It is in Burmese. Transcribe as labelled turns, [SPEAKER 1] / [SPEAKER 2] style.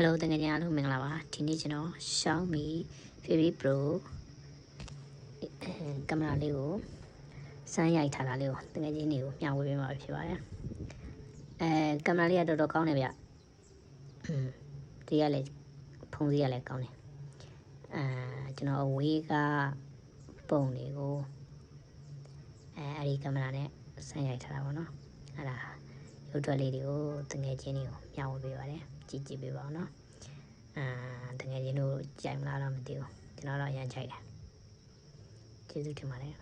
[SPEAKER 1] Hello တကယ်ကြီးအားလုံးမင်္ဂလာပါဒီနေ့ကျွန်တော် Xiaomi Vivi Pro ကင်မရာလေးကိုစမ်းရိုက်ထားတာလေးကိုတကယ်ကြီးနေကိုမျှဝေပေးမှာဖြစ်ပါတယ်အဲကင်မရာလေးကတော်တော်ကောင်းတယ်ဗျอืมဒီကလည်းဖုန်းစီကလည်းကောင်းတယ်အဲကျွန်တော်အဝေးကပုံတွေကိုအဲအဲ့ဒီကင်မရာနဲ့စမ်းရိုက်ထားတာပေါ့နော်အဲ့ဒါ ရုပ်ထွက်လေးတွေကိုတကယ်ချင်းတွေကိုမျှဝေပေးပါတယ်ကြည့်ကြည့်ပေးပါဦးနော်အာတကယ်ချင်းတို့ကြိုက်မလားတော့မသိဘူးကျွန်တော်တော့အရင်ကြိုက်တယ်ကျေးဇူးတင်ပါတယ်